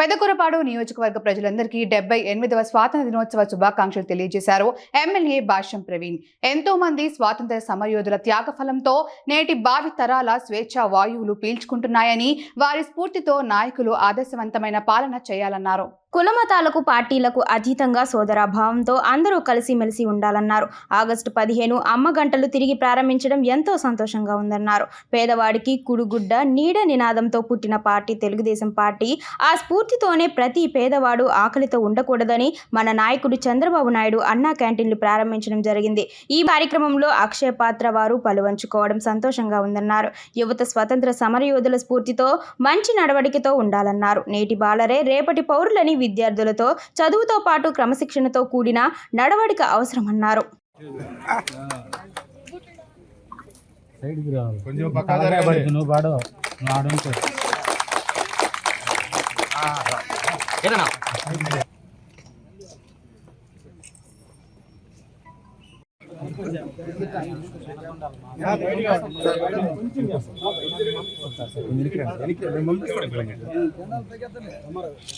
పెదకూరపాడు నియోజకవర్గ ప్రజలందరికీ డెబ్బై ఎనిమిదవ స్వాతంత్ర దినోత్సవ శుభాకాంక్షలు తెలియజేశారు ఎమ్మెల్యే భాష్యం ప్రవీణ్. ఎంతో మంది స్వాతంత్ర సమరయోధుల త్యాగఫలంతో నేటి భావి తరాల స్వేచ్ఛా వాయువులు పీల్చుకుంటున్నాయని వారి స్ఫూర్తితో నాయకులు ఆదర్శవంతమైన పాలన చేయాలన్నారు. కులమతాలకు పార్టీలకు అతీతంగా సోదరాభావంతో అందరూ కలిసిమెలిసి ఉండాలన్నారు. ఆగస్టు పదిహేను అమ్మ గంటలు తిరిగి ప్రారంభించడం ఎంతో సంతోషంగా ఉందన్నారు. పేదవాడికి కుడుగుడ్డ నీడ నినాదంతో పుట్టిన పార్టీ తెలుగుదేశం పార్టీ ఆ స్ఫూర్తితోనే ప్రతి పేదవాడు ఆకలితో ఉండకూడదని మన నాయకుడు చంద్రబాబు నాయుడు అన్నా క్యాంటీన్లు ప్రారంభించడం జరిగింది. ఈ కార్యక్రమంలో అక్షయ పాత్ర వారు పలువంచుకోవడం సంతోషంగా ఉందన్నారు. యువత స్వతంత్ర సమరయోధుల స్ఫూర్తితో మంచి నడవడికతో ఉండాలన్నారు. నేటి బాలరే రేపటి పౌరులని విద్యార్థులతో చదువుతో పాటు క్రమశిక్షణతో కూడిన నడవడిక అవసరమన్నారు.